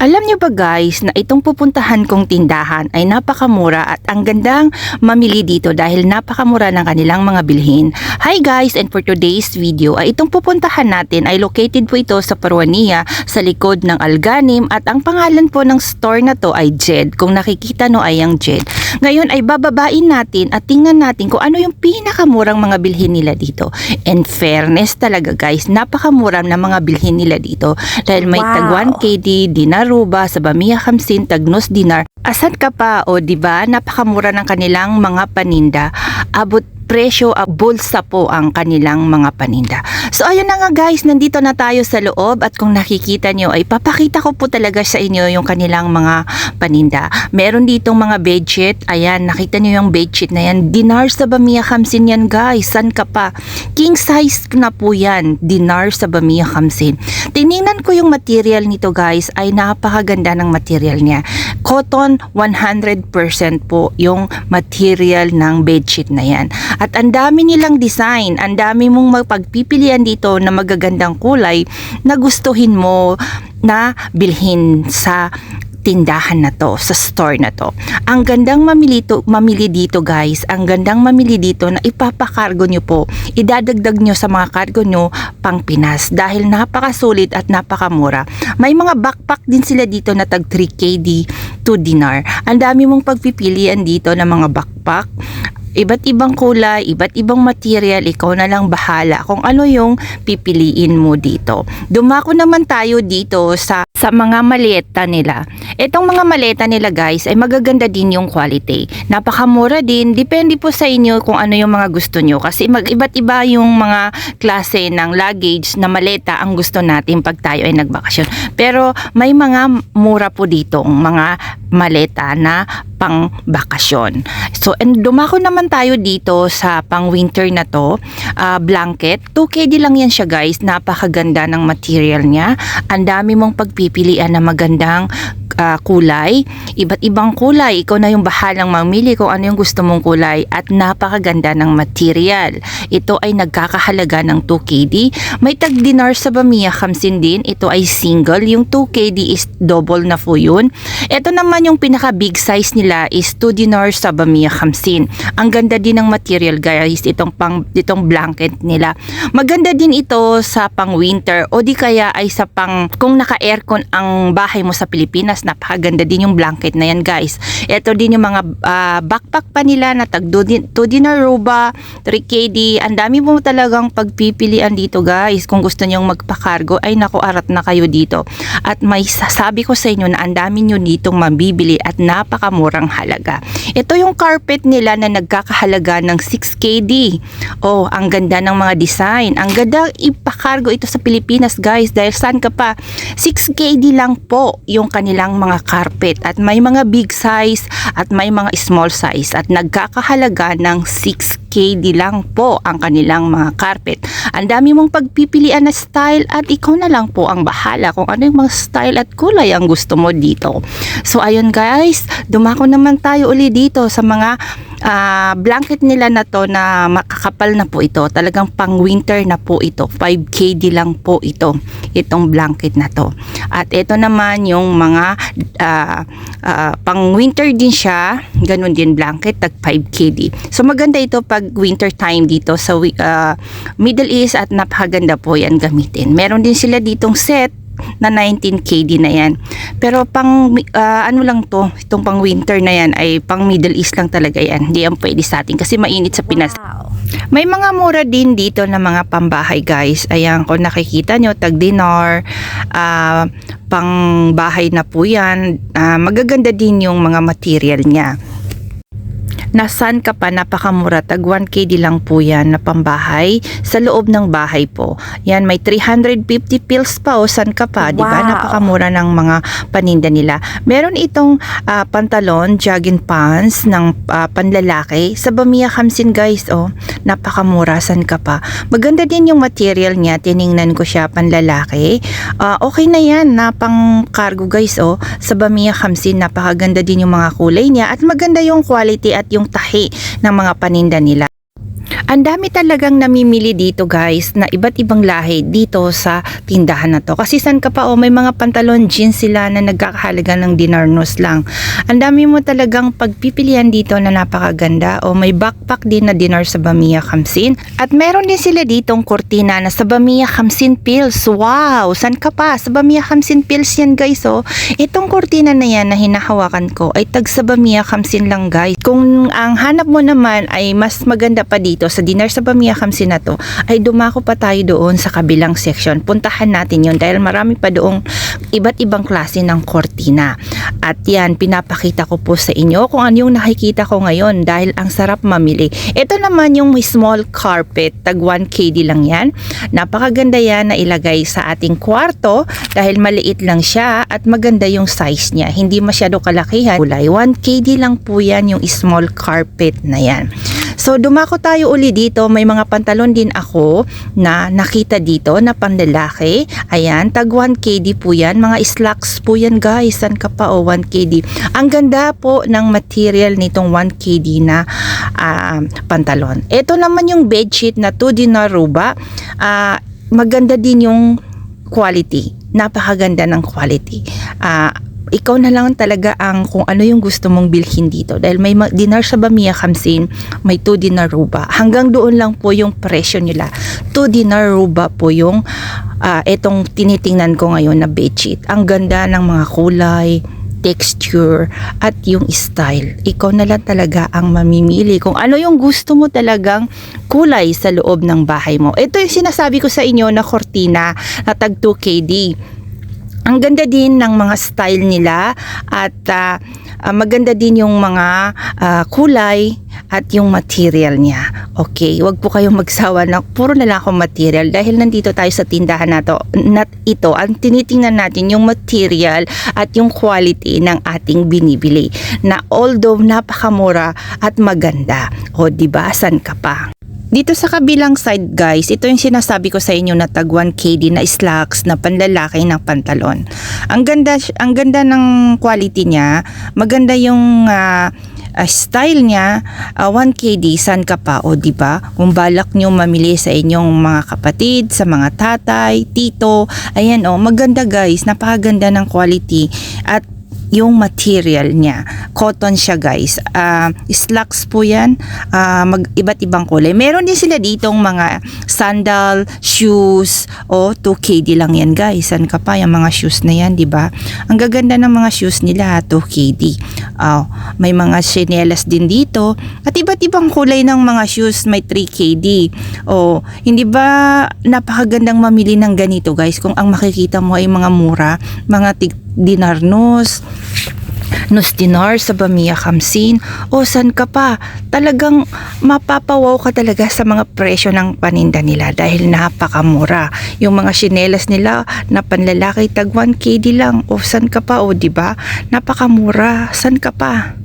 Alam niyo ba guys na itong pupuntahan kong tindahan ay napakamura at ang gandang mamili dito dahil napakamura ng kanilang mga bilhin. Hi guys and for today's video ay itong pupuntahan natin ay located po ito sa Parwania sa likod ng Alganim at ang pangalan po ng store na to ay Jed. Kung nakikita no ay ang Jed. Ngayon ay bababain natin at tingnan natin kung ano yung pinakamurang mga bilhin nila dito. And fairness talaga guys, napakamura ng mga bilhin nila dito dahil may Wow. tag 1KD, dinaruba, sa Bamiya Kamsin, Tagnos Dinar. Asan ka pa o di ba? Napakamura ng kanilang mga paninda. Abot presyo at bulsa po ang kanilang mga paninda. So ayun na nga guys, nandito na tayo sa loob at kung nakikita nyo ay papakita ko po talaga sa inyo yung kanilang mga paninda. Meron ditong mga bedsheet, ayan, nakita nyo yung bedsheet na yan. Dinar sa Bamiya Kamsin yan guys, san ka pa? King size na po yan, dinar sa Bamiya Kamsin. Tiningnan ko yung material nito guys, ay napakaganda ng material niya. Cotton 100% po yung material ng bedsheet na yan. At ang dami nilang design, ang dami mong magpagpipilian dito na magagandang kulay na gustuhin mo na bilhin sa tindahan na to, sa store na to. Ang gandang mamili, to, mamili dito guys, ang gandang mamili dito na ipapakargo nyo po, idadagdag nyo sa mga cargo nyo pang Pinas dahil napakasulit at napakamura. May mga backpack din sila dito na tag 3KD 2 dinar. Ang dami mong pagpipilian dito ng mga backpack iba't ibang kulay, iba't ibang material, ikaw na lang bahala kung ano yung pipiliin mo dito. Dumako naman tayo dito sa sa mga maleta nila. Itong mga maleta nila guys ay magaganda din yung quality. Napakamura din, depende po sa inyo kung ano yung mga gusto nyo kasi mag iba't iba yung mga klase ng luggage na maleta ang gusto natin pag tayo ay nagbakasyon. Pero may mga mura po dito mga maleta na pang bakasyon. So, and dumako naman tayo dito sa pang winter na to, ah, blanket. 2KD lang yan siya guys, napakaganda ng material niya. Ang dami mong pagpipilian na magandang ah, kulay, iba't ibang kulay. Ikaw na yung bahalang mamili kung ano yung gusto mong kulay at napakaganda ng material. Ito ay nagkakahalaga ng 2KD. May tag dinar sa Bamiya Kamsin din. Ito ay single. Yung 2KD is double na po yun. Ito naman yung pinaka big size nila is 2 dinar sa Bamiya Kamsin. Ang ganda din ng material guys, itong pang itong blanket nila. Maganda din ito sa pang winter o di kaya ay sa pang kung naka-aircon ang bahay mo sa Pilipinas, napakaganda din yung blanket na yan guys. Ito din yung mga ah, backpack pa nila na tag 2 dinar roba, 3KD. Ang dami mo talagang pagpipilian dito guys. Kung gusto niyong magpakargo ay naku arat na kayo dito. At may sasabi ko sa inyo na ang dami nyo ditong mabibili at napakamurang halaga. Ito yung carpet nila na nagkakahalaga ng 6KD. Oh, ang ganda ng mga design. Ang ganda ipakargo ito sa Pilipinas guys dahil saan ka pa? 6KD lang po yung kanilang mga carpet at may mga big size at may mga small size at nagkakahalaga ng 6KD lang po ang kanilang mga carpet. Ang dami mong pagpipilian na style at ikaw na lang po ang bahala kung ano yung mga style at kulay ang gusto mo dito. So ayun guys, dumako naman tayo uli dito sa mga ah, blanket nila na to na makakapal na po ito. Talagang pang winter na po ito. 5KD lang po ito. Itong blanket na to. At ito naman yung mga ah, ah, pang winter din siya. Ganun din blanket. Tag 5KD. So maganda ito pag winter time dito sa wi- ah, Middle East at napakaganda po yan gamitin. Meron din sila ditong set na 19KD na yan. Pero pang ah, ano lang to, itong pang winter na yan ay pang Middle East lang talaga yan. Hindi yan pwede sa atin kasi mainit sa Pinas. Wow. May mga mura din dito na mga pambahay guys. Ayan, kung nakikita nyo, tag dinar, ah, pang bahay na po yan. Ah, magaganda din yung mga material niya. Nasan ka pa napakamura tag 1KD lang po yan na pambahay sa loob ng bahay po. Yan may 350 pills pa o san ka pa, di ba? Wow. Napakamura ng mga paninda nila. Meron itong ah, pantalon, jogging pants ng ah, panlalaki sa Bamiya Kamsin guys, oh. Napakamura san ka pa. Maganda din yung material niya, tiningnan ko siya panlalaki. Ah, okay na yan, na pang cargo guys, oh. Sa Bamiya Kamsin, napakaganda din yung mga kulay niya at maganda yung quality at yung tahi ng mga paninda nila. Ang dami talagang namimili dito guys na iba't ibang lahi dito sa tindahan na to. Kasi san ka pa oh, may mga pantalon jeans sila na nagkakahalaga ng dinarnos lang. Ang dami mo talagang pagpipilian dito na napakaganda. O may backpack din na dinar sa Bamiya Kamsin. At meron din sila ditong kurtina na sa Bamiya Kamsin Pills. Wow! San ka pa? Sa Bamiya Kamsin Pills yan guys oh. Itong kurtina na yan na hinahawakan ko ay tag sa Bamiya Kamsin lang guys. Kung ang hanap mo naman ay mas maganda pa dito sa Dinar sa Bamiya Kamsin na to, ay dumako pa tayo doon sa kabilang section. Puntahan natin yun dahil marami pa doong iba't ibang klase ng kortina. At yan, pinapakita ko po sa inyo kung ano yung nakikita ko ngayon dahil ang sarap mamili. Ito naman yung small carpet, tag 1KD lang yan. Napakaganda yan na ilagay sa ating kwarto dahil maliit lang siya at maganda yung size niya. Hindi masyado kalakihan. Kulay 1KD lang po yan yung small carpet na yan. So dumako tayo uli dito, may mga pantalon din ako na nakita dito na panlalaki. Ayan, tag 1KD po yan. Mga slacks po yan guys. San ka pa o 1KD. Ang ganda po ng material nitong 1KD na ah, pantalon. Ito naman yung bedsheet na 2 dinar ruba. Ah, maganda din yung quality. Napakaganda ng quality. Ah, ikaw na lang talaga ang kung ano yung gusto mong bilhin dito. Dahil may ma- dinar sa Bamiya Kamsin, may 2 dinar ruba. Hanggang doon lang po yung presyo nila. 2 dinar ruba po yung ah, etong tinitingnan ko ngayon na bedsheet. Ang ganda ng mga kulay, texture, at yung style. Ikaw na lang talaga ang mamimili kung ano yung gusto mo talagang kulay sa loob ng bahay mo. Ito yung sinasabi ko sa inyo na kortina na tag 2KD. Ang ganda din ng mga style nila at ah, ah, maganda din yung mga ah, kulay at yung material niya. Okay, wag po kayong magsawa na puro na lang akong material dahil nandito tayo sa tindahan na to. Not ito, ang tinitingnan natin yung material at yung quality ng ating binibili na although napakamura at maganda. O di ba san ka pa? Dito sa kabilang side guys, ito yung sinasabi ko sa inyo na tag 1KD na slacks na panlalaki ng pantalon. Ang ganda ang ganda ng quality niya, maganda yung ah, ah, style niya, ah, 1KD san ka pa o di ba? Kung balak niyo mamili sa inyong mga kapatid, sa mga tatay, tito, ayan oh, maganda guys, napakaganda ng quality. At yung material niya. Cotton siya guys. Ah, slacks po yan. Ah, mag, iba't ibang kulay. Meron din sila ditong mga sandal, shoes. O, 2KD lang yan guys. San ka pa yung mga shoes na yan, di ba? Ang gaganda ng mga shoes nila, 2KD. Ah, may mga chinelas din dito. At iba't ibang kulay ng mga shoes, may 3KD. O, hindi ba napakagandang mamili ng ganito guys? Kung ang makikita mo ay mga mura, mga tig dinarnos, nos dinar sa Bamiya Kamsin o san ka pa talagang mapapawaw ka talaga sa mga presyo ng paninda nila dahil napakamura. Yung mga chinelas nila na panlalaki tag 1KD lang o san ka pa o ba? Napakamura. San ka pa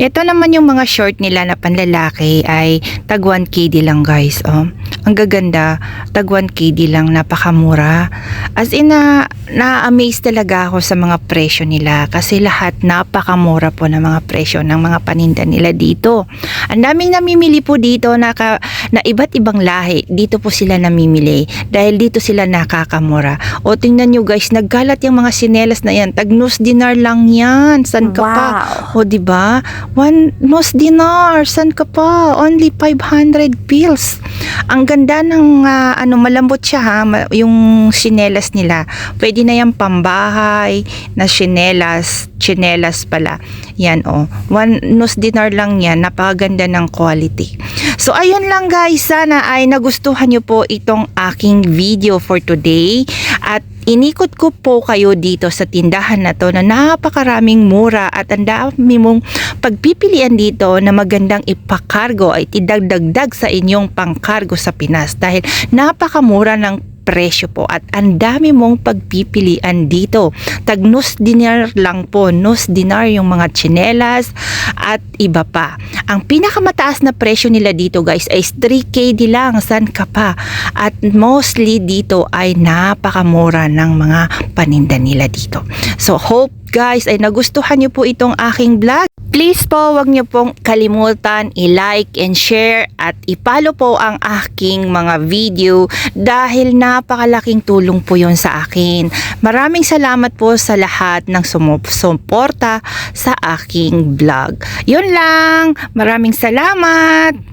ito naman yung mga short nila na panlalaki ay tag 1KD lang guys. Oh. Ang gaganda, tag 1KD lang, napakamura. As in na, na-amaze talaga ako sa mga presyo nila kasi lahat napakamura po ng mga presyo ng mga paninda nila dito. Ang daming namimili po dito na, ka, na iba't ibang lahi. Dito po sila namimili dahil dito sila nakakamura. O tingnan nyo guys, naggalat yung mga sinelas na yan. Tag nus dinar lang yan. San ka pa? O di ba? One nos dinar, san ka pa? Only 500 pills. Ang ganda ng ah, ano malambot siya ha, yung chinelas nila. Pwede na yan pambahay na chinelas, chinelas pala. Yan oh. One nos dinar lang yan, napakaganda ng quality. So ayun lang guys, sana ay nagustuhan nyo po itong aking video for today at inikot ko po kayo dito sa tindahan na to na napakaraming mura at ang dami mong pagpipilian dito na magandang ipakargo ay tidagdagdag sa inyong pangkargo sa Pinas dahil napakamura ng presyo po at ang dami mong pagpipilian dito. Tag nus dinar lang po, nus dinar yung mga tsinelas at iba pa. Ang pinakamataas na presyo nila dito guys ay 3KD lang, san ka pa? At mostly dito ay napakamura ng mga paninda nila dito. So hope guys ay nagustuhan niyo po itong aking vlog. Please po, wag niyo pong kalimutan i-like and share at ipalo po ang aking mga video dahil napakalaking tulong po yon sa akin. Maraming salamat po sa lahat ng sumusuporta sa aking vlog. Yun lang. Maraming salamat.